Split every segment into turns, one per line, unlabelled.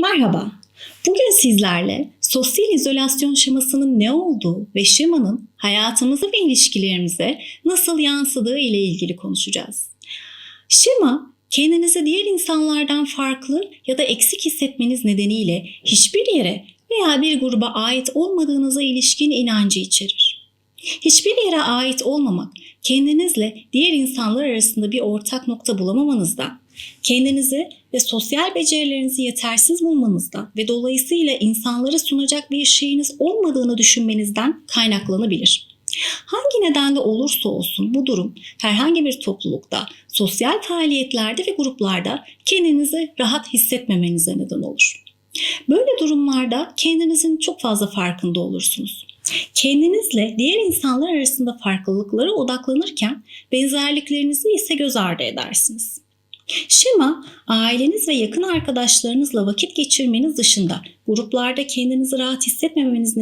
Merhaba. Bugün sizlerle sosyal izolasyon şemasının ne olduğu ve şemanın hayatımıza ve ilişkilerimize nasıl yansıdığı ile ilgili konuşacağız. Şema, kendinizi diğer insanlardan farklı ya da eksik hissetmeniz nedeniyle hiçbir yere veya bir gruba ait olmadığınıza ilişkin inancı içerir. Hiçbir yere ait olmamak, kendinizle diğer insanlar arasında bir ortak nokta bulamamanızda, kendinizi ve sosyal becerilerinizi yetersiz bulmanızda ve dolayısıyla insanlara sunacak bir şeyiniz olmadığını düşünmenizden kaynaklanabilir. Hangi nedenle olursa olsun bu durum herhangi bir toplulukta, sosyal faaliyetlerde ve gruplarda kendinizi rahat hissetmemenize neden olur. Böyle durumlarda kendinizin çok fazla farkında olursunuz. Kendinizle diğer insanlar arasında farklılıklara odaklanırken benzerliklerinizi ise göz ardı edersiniz. Şema, aileniz ve yakın arkadaşlarınızla vakit geçirmeniz dışında gruplarda kendinizi rahat hissetmemeniz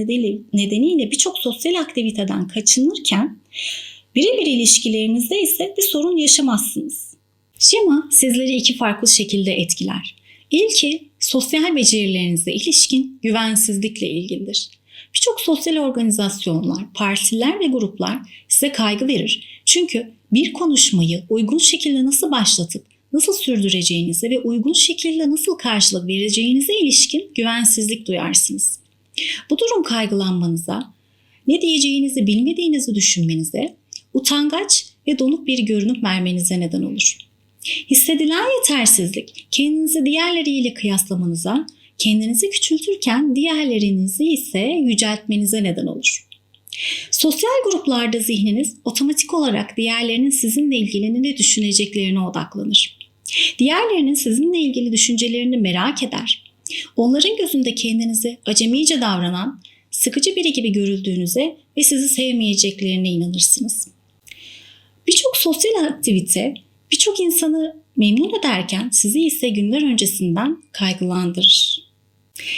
nedeniyle, birçok sosyal aktiviteden kaçınırken birebir ilişkilerinizde ise bir sorun yaşamazsınız. Şema sizleri iki farklı şekilde etkiler. İlki sosyal becerilerinizle ilişkin güvensizlikle ilgilidir. Birçok sosyal organizasyonlar, partiler ve gruplar size kaygı verir. Çünkü bir konuşmayı uygun şekilde nasıl başlatıp nasıl sürdüreceğinize ve uygun şekilde nasıl karşılık vereceğinize ilişkin güvensizlik duyarsınız. Bu durum kaygılanmanıza, ne diyeceğinizi bilmediğinizi düşünmenize, utangaç ve donuk bir görünüm vermenize neden olur. Hissedilen yetersizlik kendinizi diğerleriyle kıyaslamanıza, kendinizi küçültürken diğerlerinizi ise yüceltmenize neden olur. Sosyal gruplarda zihniniz otomatik olarak diğerlerinin sizinle ilgili ne düşüneceklerine odaklanır. Diğerlerinin sizinle ilgili düşüncelerini merak eder. Onların gözünde kendinizi acemice davranan, sıkıcı biri gibi görüldüğünüze ve sizi sevmeyeceklerine inanırsınız. Birçok sosyal aktivite birçok insanı memnun ederken sizi ise günler öncesinden kaygılandırır.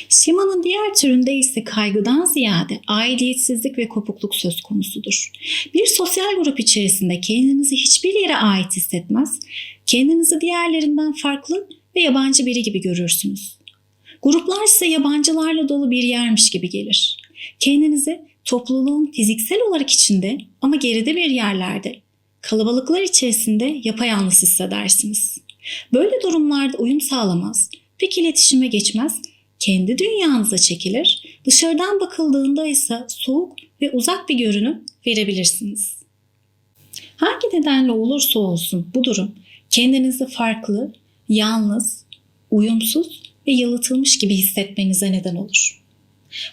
Şemanın diğer türünde ise kaygıdan ziyade aidiyetsizlik ve kopukluk söz konusudur. Bir sosyal grup içerisinde kendinizi hiçbir yere ait hissetmez, kendinizi diğerlerinden farklı ve yabancı biri gibi görürsünüz. Gruplar size yabancılarla dolu bir yermiş gibi gelir. Kendinizi topluluğun fiziksel olarak içinde ama geride bir yerlerde, kalabalıklar içerisinde yapayalnız hissedersiniz. Böyle durumlarda uyum sağlamaz, pek iletişime geçmez kendi dünyanıza çekilir, dışarıdan bakıldığında ise soğuk ve uzak bir görünüm verebilirsiniz. Hangi nedenle olursa olsun bu durum kendinizi farklı, yalnız, uyumsuz ve yalıtılmış gibi hissetmenize neden olur.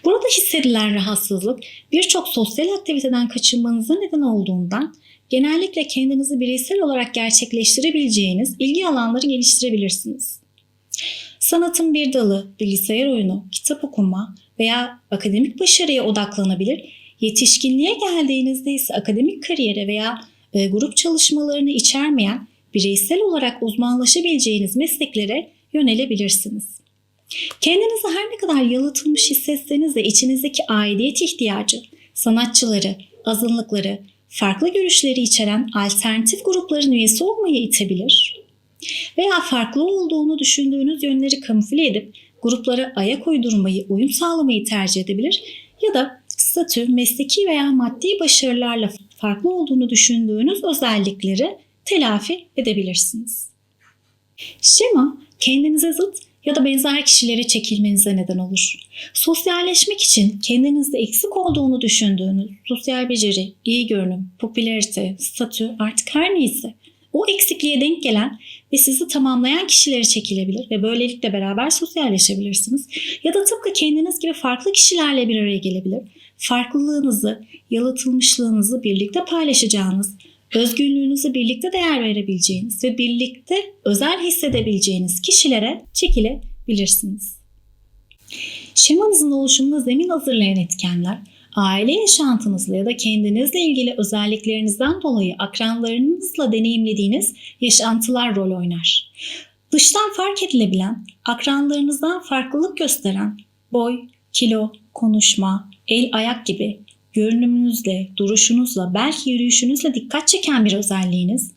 Burada hissedilen rahatsızlık birçok sosyal aktiviteden kaçınmanıza neden olduğundan genellikle kendinizi bireysel olarak gerçekleştirebileceğiniz ilgi alanları geliştirebilirsiniz. Sanatın bir dalı, bilgisayar oyunu, kitap okuma veya akademik başarıya odaklanabilir. Yetişkinliğe geldiğinizde ise akademik kariyere veya e, grup çalışmalarını içermeyen bireysel olarak uzmanlaşabileceğiniz mesleklere yönelebilirsiniz. Kendinizi her ne kadar yalıtılmış hissetseniz de içinizdeki aidiyet ihtiyacı, sanatçıları, azınlıkları, farklı görüşleri içeren alternatif grupların üyesi olmaya itebilir veya farklı olduğunu düşündüğünüz yönleri kamufle edip gruplara ayak uydurmayı, uyum sağlamayı tercih edebilir ya da statü, mesleki veya maddi başarılarla farklı olduğunu düşündüğünüz özellikleri telafi edebilirsiniz. Şema kendinize zıt ya da benzer kişilere çekilmenize neden olur. Sosyalleşmek için kendinizde eksik olduğunu düşündüğünüz sosyal beceri, iyi görünüm, popülarite, statü artık her neyse o eksikliğe denk gelen ve sizi tamamlayan kişilere çekilebilir ve böylelikle beraber sosyalleşebilirsiniz. Ya da tıpkı kendiniz gibi farklı kişilerle bir araya gelebilir. Farklılığınızı, yalıtılmışlığınızı birlikte paylaşacağınız, özgünlüğünüzü birlikte değer verebileceğiniz ve birlikte özel hissedebileceğiniz kişilere çekilebilirsiniz. Şemanızın oluşumuna zemin hazırlayan etkenler aile yaşantınızla ya da kendinizle ilgili özelliklerinizden dolayı akranlarınızla deneyimlediğiniz yaşantılar rol oynar. Dıştan fark edilebilen, akranlarınızdan farklılık gösteren boy, kilo, konuşma, el ayak gibi görünümünüzle, duruşunuzla, belki yürüyüşünüzle dikkat çeken bir özelliğiniz,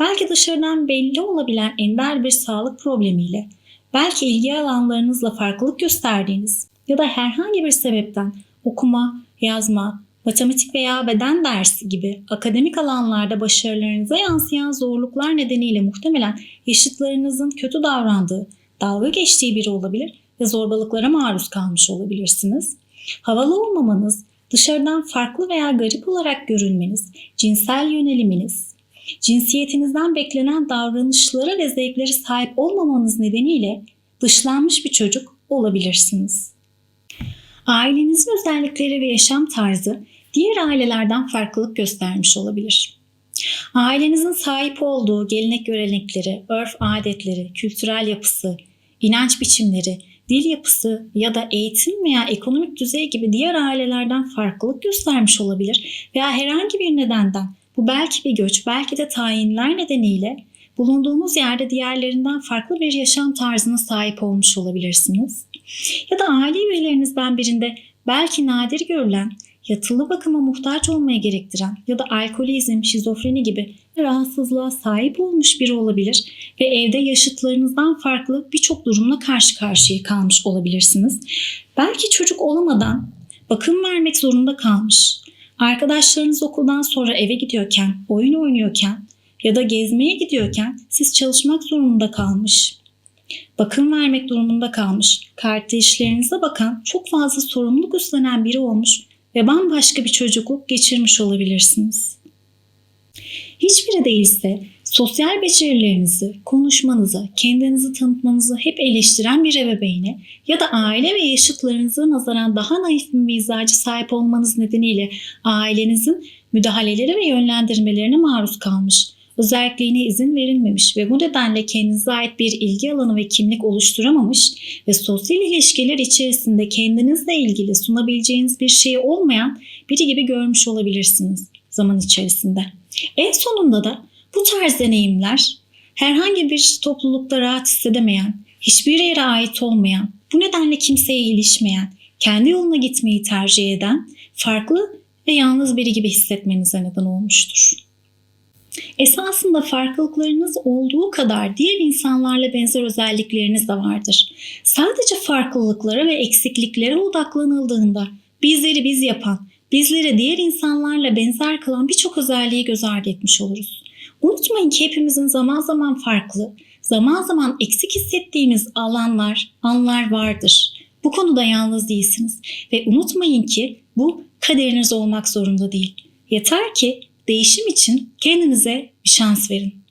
belki dışarıdan belli olabilen ender bir sağlık problemiyle, belki ilgi alanlarınızla farklılık gösterdiğiniz ya da herhangi bir sebepten okuma, yazma, matematik veya beden dersi gibi akademik alanlarda başarılarınıza yansıyan zorluklar nedeniyle muhtemelen yaşıtlarınızın kötü davrandığı, dalga geçtiği biri olabilir ve zorbalıklara maruz kalmış olabilirsiniz. Havalı olmamanız, dışarıdan farklı veya garip olarak görülmeniz, cinsel yöneliminiz, cinsiyetinizden beklenen davranışlara ve zevklere sahip olmamanız nedeniyle dışlanmış bir çocuk olabilirsiniz. Ailenizin özellikleri ve yaşam tarzı diğer ailelerden farklılık göstermiş olabilir. Ailenizin sahip olduğu gelenek görenekleri, örf adetleri, kültürel yapısı, inanç biçimleri, dil yapısı ya da eğitim veya ekonomik düzey gibi diğer ailelerden farklılık göstermiş olabilir veya herhangi bir nedenden bu belki bir göç, belki de tayinler nedeniyle bulunduğunuz yerde diğerlerinden farklı bir yaşam tarzına sahip olmuş olabilirsiniz. Ya da aile üyelerinizden birinde belki nadir görülen, yatılı bakıma muhtaç olmaya gerektiren ya da alkolizm, şizofreni gibi rahatsızlığa sahip olmuş biri olabilir ve evde yaşıtlarınızdan farklı birçok durumla karşı karşıya kalmış olabilirsiniz. Belki çocuk olamadan bakım vermek zorunda kalmış. Arkadaşlarınız okuldan sonra eve gidiyorken, oyun oynuyorken ya da gezmeye gidiyorken siz çalışmak zorunda kalmış. Bakım vermek durumunda kalmış. Kardeşlerinize bakan, çok fazla sorumluluk üstlenen biri olmuş ve bambaşka bir çocukluk geçirmiş olabilirsiniz. Hiçbiri değilse sosyal becerilerinizi, konuşmanızı, kendinizi tanıtmanızı hep eleştiren bir ebeveyne ya da aile ve yaşıtlarınıza nazaran daha naif bir mizacı sahip olmanız nedeniyle ailenizin müdahaleleri ve yönlendirmelerine maruz kalmış, özelliğine izin verilmemiş ve bu nedenle kendinize ait bir ilgi alanı ve kimlik oluşturamamış ve sosyal ilişkiler içerisinde kendinizle ilgili sunabileceğiniz bir şey olmayan biri gibi görmüş olabilirsiniz zaman içerisinde. En sonunda da bu tarz deneyimler herhangi bir toplulukta rahat hissedemeyen, hiçbir yere ait olmayan, bu nedenle kimseye ilişmeyen, kendi yoluna gitmeyi tercih eden, farklı ve yalnız biri gibi hissetmenize neden olmuştur. Esasında farklılıklarınız olduğu kadar diğer insanlarla benzer özellikleriniz de vardır. Sadece farklılıklara ve eksikliklere odaklanıldığında bizleri biz yapan, bizleri diğer insanlarla benzer kılan birçok özelliği göz ardı etmiş oluruz. Unutmayın ki hepimizin zaman zaman farklı, zaman zaman eksik hissettiğimiz alanlar, anlar vardır. Bu konuda yalnız değilsiniz ve unutmayın ki bu kaderiniz olmak zorunda değil. Yeter ki değişim için kendinize bir şans verin.